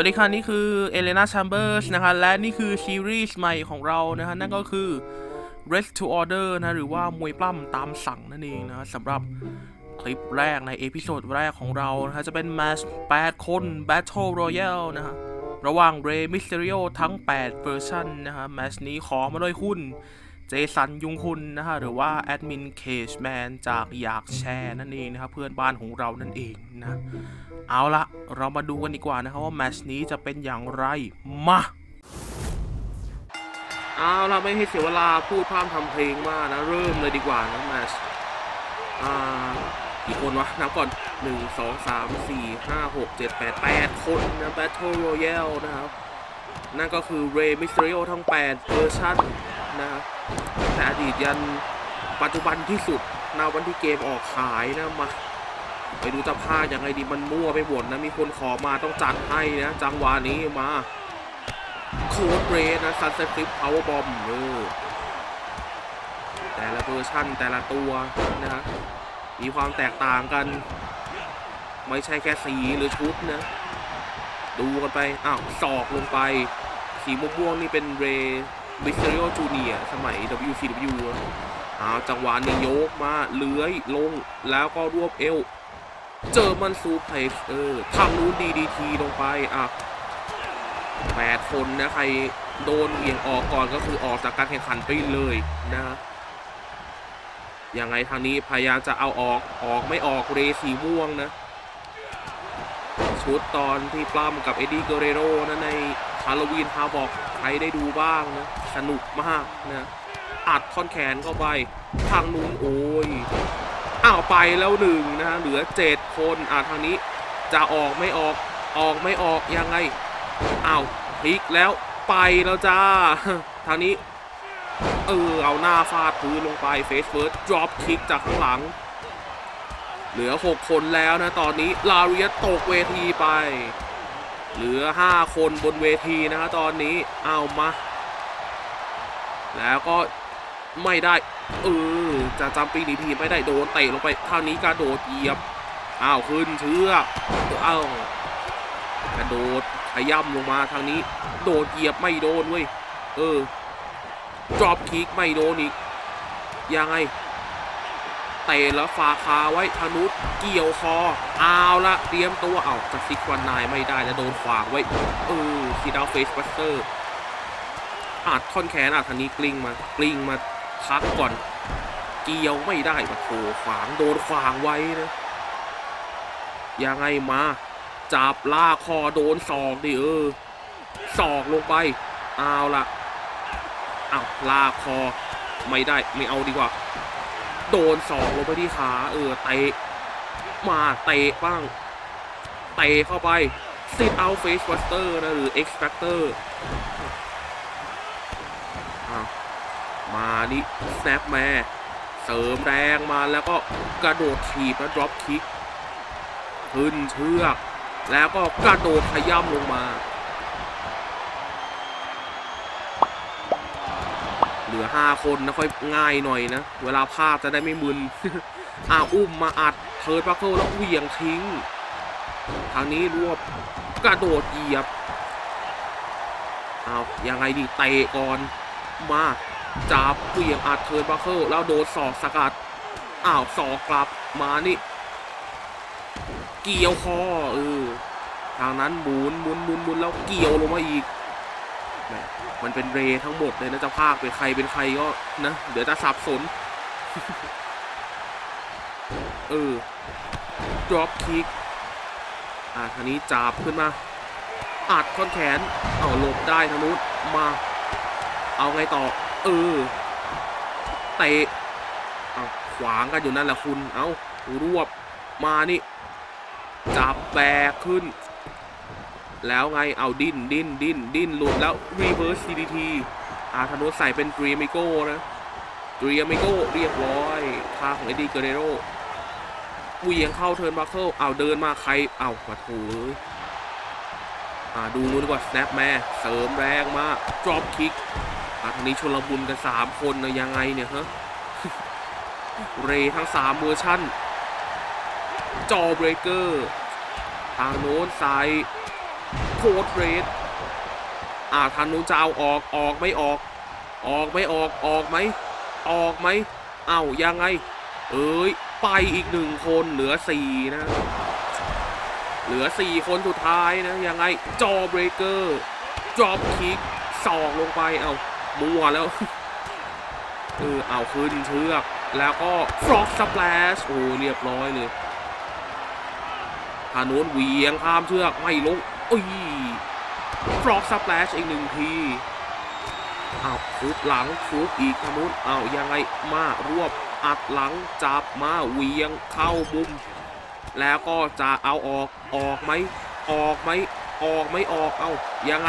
วัสดีค่ะนี่คือเอเลนาแชมเบอร์สนะคะและนี่คือซีรีส์ใหม่ของเรานะฮะนั่นก็คือ Rest to Order นะหรือว่ามวยปล้ำตามสั่งนั่นเองนะสำหรับคลิปแรกในเอพิโซดแรกของเรานะฮะจะเป็นแมช8 คน Battle Royale นะฮะระหว่างเรมิสเตอริโอทั้ง 8 เวอร์ชันนะฮะแมชนี้ขอมาด้วยคุณ เจสันยุงคุณนะฮะหรือว่าแอดมินเคชแมนจากอยากแชร์นั่นเองนะครับเพื่อนบ้านของเรานั่นเองนะเอาละเรามาดูกันดีกว่านะครับว่าแมชนี้จะเป็นอย่างไรมาเอาละไม่ให้เสียเวลาพูดพร่ำทำเพลงมากนะ เริ่มเลยดีกว่านะแมชอ่ากี่คนวะนับก่อน 1 2 3 4 5 6 7 8 8 คนนะ Battle Royale นะครับ นั่นก็คือ Ray Mysterio ทั้ง 8 เวอร์ชันนะครับ แต่อดีตยันปัจจุบันที่สุดณวันที่เกมออกขายนะมาไปดูจะพายังไงดีมันมั่วไปหมดนะ มีคนขอมาต้องจัดให้นะ จังหวะนี้มาโคดเรสนะซันเซ็ตฟลิปพาวเวอร์บอมเออแต่ละเวอร์ชั่นแต่ละตัวนะฮะมีความแตกต่างกัน ไม่ใช่แค่สีหรือชุดนะ ดูกันไป อ้าวศอกลงไป สีม่วงนี่เป็นเร ย์มิสเตอริโอจูเนียสมัย WCW อ้าวจังหวะนี้ยกมาเลื้อยลงแล้วก็รวบเอว เจอมันซูเพลสเออทางนู้นดีดีทีลงไปอะแปดคนนะใครโดนเหวี่ยงออกก่อนก็คือออกจากการแข่งขันไปเลยนะยังไงทางนี้พยายามจะเอาออกออกไม่ออกเรสีม่วงนะ ชุดตอนที่ปล้ำกับเอ็ดดี้เกเรโรนะใน ฮาโลวีนฮาบอกใครได้ดูบ้างนะ สนุกมากนะอัดท่อนแขนเข้าไป ทางนู้นโอ้ยอ้าวไปแล้วหนึ่งนะเหลือเจ็ดคนอ่าทางนี้ จะออกไม่ออกออกไม่ออกยังไงอ้าวพลิกแล้วไปแล้วจ้า ทางนี้ เออ เอาหน้าฟาดพื้นลงไปเฟสเฟิร์สดรอปคิกจากข้างหลัง เหลือ 6 คนแล้วนะ ตอนนี้ ลาเรียตกเวทีไป เหลือ 5 คนบนเวทีนะฮะตอนนี้เอามา แล้วก็ไม่ได้เออจะจำปีนีทีไม่ได้โดนเตะลงไปเท่านี้กระโดดเหยียบอ้าวขึ้นเชือกอ้าวกระโดดขย่ำลงมาทางนี้ โดดเหยียบไม่โดนเว้ยเออดรอปคิกไม่โดนอีกยังไง เตะแล้วฝาคาไว้ธนุเกี่ยวคอเอาละเตรียมตัวเอาจะซิกวันนายไม่ได้แล้วโดนขวางไว้เออซีดาวเฟสบัสเตอร์อาจท่อนแขนอาจทางนี้กลิ้งมากลิ้งมาพักก่อน เกี่ยวไม่ได้มาโถขวางโดนขวางไว้นะยังไงมาจับลากคอโดนศอกดิเออศอกลงไปเอาละเอาลากคอไม่ได้ไม่เอาดีกว่า โดนศอกลงไปที่ขาเออเตะมาเตะบ้างเตะเข้าไปซิดเอาเฟสบัสเตอร์นะหรือ X Factor อ้าวมานี่ snap แม่เสริมแรงมาแล้วก็กระโดดถีบแล้ว drop kick ขึ้นเชือก แล้วก็กระโดดขย้ำลงมา เหลือ 5 คนนะค่อยง่ายหน่อยนะ เวลาภาพจะได้ไม่มึนอ่าอุ้มมาอัดเทิร์ดบัคเกิลแล้วเหวี่ยงทิ้ง ทางนี้รวบกระโดดเหยียบเอายังไงดีเตะก่อนมาจับเหวี่ยงอัดเทิร์นบัคเกิลแล้วโดนศอกสกัดอ้าวศอกกลับมานี่ เกี่ยวคอเออทางนั้นหมุนหมุนหมุนหมุนแล้วเกี่ยวลงมาอีก มันเป็นเรทั้งหมดเลยนะเจะภาคเป็นใครเป็นใครก็นะ เดี๋ยวจะสับสน เออ drop kick อ่าทางนี้จับขึ้นมาอัดท่อนแขน เอาหลบได้ทางนู้นมา เอาไงต่อ เออ เตะเอาขวางกันอยู่นั่นแหละคุณ เอารวบมานี่ จับแบกขึ้น แล้วไงเอาดิ้นดิ้นดิ้นดิ้นหลุดแล้ว reverse CDT อาธนุใส่เป็นดรีมิโก้นะดรีมิโก้เรียบร้อยท่าของเอ็ดดี้เกเรโรเวียงเข้าเทิร์นบัคเคิลเอาเดินมาใครเอามาถูอ่าดูนู้นดีกว่า snap แม่เสริมแรงมาก drop kick อ่าทางนี้ชนลบุญกัน3คนนะยังไงเนี่ยฮะเรทั้ง3เวอร์ชั่นจอเบรเกอร์ทางโน้นใส่ โคดเรดอ่าทางนู้นจะเอาออกออกไม่ออก ออกไม่ออกออกไหมออกไหมเอ้ายังไง เอ้ยไปอีกหนึ่งคนเหลือสี่นะเหลือสี่คนสุดท้ายนะ ยังไง จอเบรเกอร์ดรอปคิกสองลงไป เอามัวแล้ว เออ เอาขึ้นเชือก แล้วก็ฟรอกสเปลชโอ้เรียบร้อยเลยทาน้นเหวียงข้ามเชือก ไม่ลง อุ้ยฟรอกสเปลชอีกหนึ่งทีเอาฟุบหลังฟุบอีกทางโน้นเอายังไงมารวบอัดหลังจับมาเวียงเข้ามุม แล้วก็จะเอาออกออกไหมออกไหมออกไม่ออกเอายังไง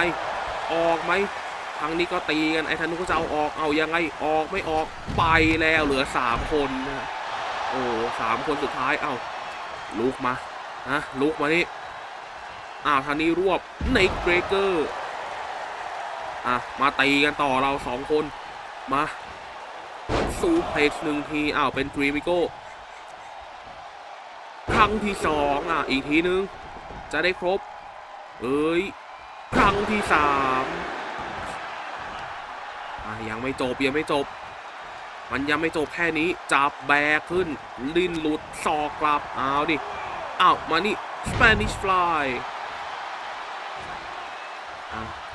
ออกไหมทางนี้ก็ตีกันไอ้ทางนู้นก็จะเอาออกเอายังไงออกไม่ออกไปแล้วเหลือสามคนนะโอ้สามคนสุดท้ายเอาลุกมาฮะลุกมานี่ อ้าวทางนี้รวบเนเบรเกอร์อะมาตีกันต่อเราสองคน มาซูเพล็กหนึ่งทีอ้าวเป็นทรีมิโก้ครั้งที่สองอะอีกทีนึง จะได้ครบ เอ้ยครั้งที่สามอะยังไม่จบยังไม่จบ มันยังไม่จบแค่นี้จับแบกขึ้น ลิ้นหลุดศอกกลับเอาวดิอ้าวมานี่ Spanish Fly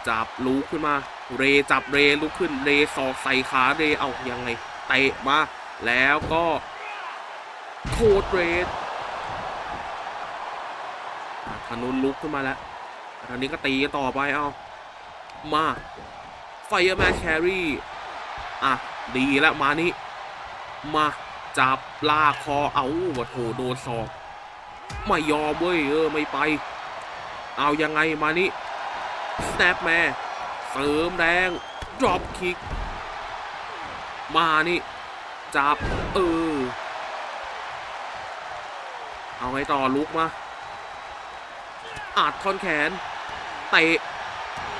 จับลุกขึ้นมา เรจับเรลุกขึ้นเรศอกใส่ขาเรเอายังไงเตะมาแล้วก็โคดเรดธนุนลุกขึ้นมาแล้วทางนี้ก็ตีกันต่อไปเอามาไฟเจอแมนแครี่อะ ดีแล้วมานี่ มาจับลากคอเอาวะโถโดนศอก ไม่ยอมเว้ยเออไม่ไป เอายังไงมานี่ สแนปแมนเสริมแรงดรอปคิก มานี่ จับ เออ เอาไงต่อลุกมาอัดท่อนแขนเตะ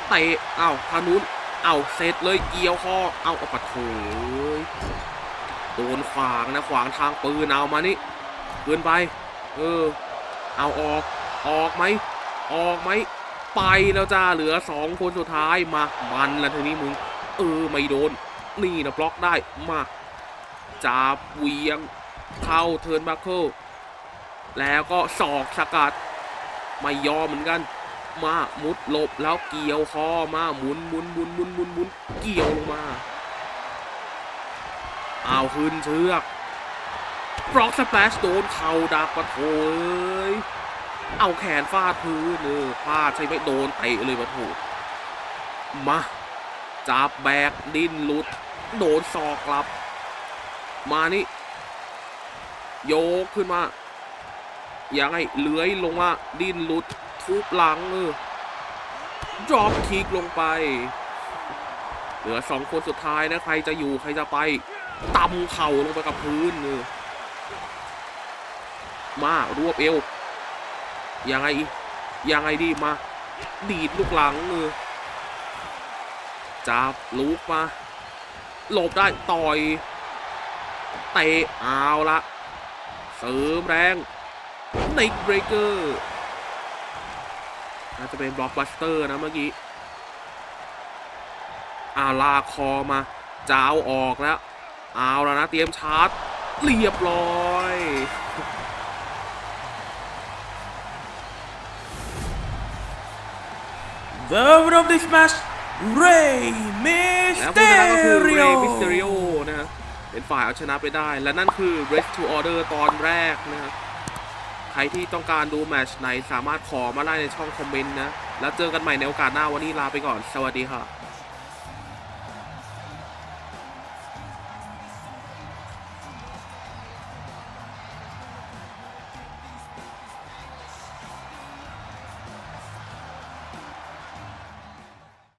เตะเอาทางนู้นเอาเสร็จเลยเกี่ยวคอเอาเอาปะโถยโดนขวางนะขวางทางปืนเอามานี่ปืนไป เออ เอาออกออกไหมออกไหม ไปแล้วจ้าเหลือสองคนสุดท้ายมามันแล้วทีนี้มึง เออไม่โดน นี่นะบล็อกได้มาจับเวียงเข้าเทิร์นบัคเคิลแล้วก็ศอกสกัดไม่ยอมเหมือนกัน มามุดหลบแล้วเกี่ยวคอมาหมุนหมุนหมุนหมุนหมุนหมุนเกี่ยวลงมาเอาขึ้นเชือกบล็อกสเปชโดนเข่าดักปะโถเอ้ย เอาแขนฟาดพื้นเออพลาดใช่ไหมโดนเตะเลยปะโถมาจับแบกดิ้นหลุด โดนศอกกลับ มานี่โยกขึ้นมายังไงเลื้อยลงมาดิ้นหลุดทุบหลังเออดรอปคิกลงไป เหลือสองคนสุดท้ายนะ ใครจะอยู่ใครจะไปตำเข่าลงไปกับพื้นเออมารวบเอว ยังไงยังไงดีมา ดีดลูกหลังเออจับลูกมาหลบได้ต่อยเตะเอาละเสริมแรงในเบรกเกอร์น่าจะเป็นบล็อกบัสเตอร์นะเมื่อกี้อาลาคอมาจะเอาออกแล้ว เอาแล้วนะ เตรียมชาร์จ เรียบร้อย The winner of this match, Rey แล้วผู้ชนะก็คือเร Mysterio. ย์มิสเตอริโอนะฮะเป็นฝ่ายเอาชนะไปได้ และนั่นคือ Rest to Order ตอนแรกนะฮะใครที่ต้องการดูแมตช์ไหนสามารถขอมาได้ในช่องคอมเมนต์นะ แล้วเจอกันใหม่ในโอกาสหน้าวันนี้ลาไปก่อน สวัสดีค่ะ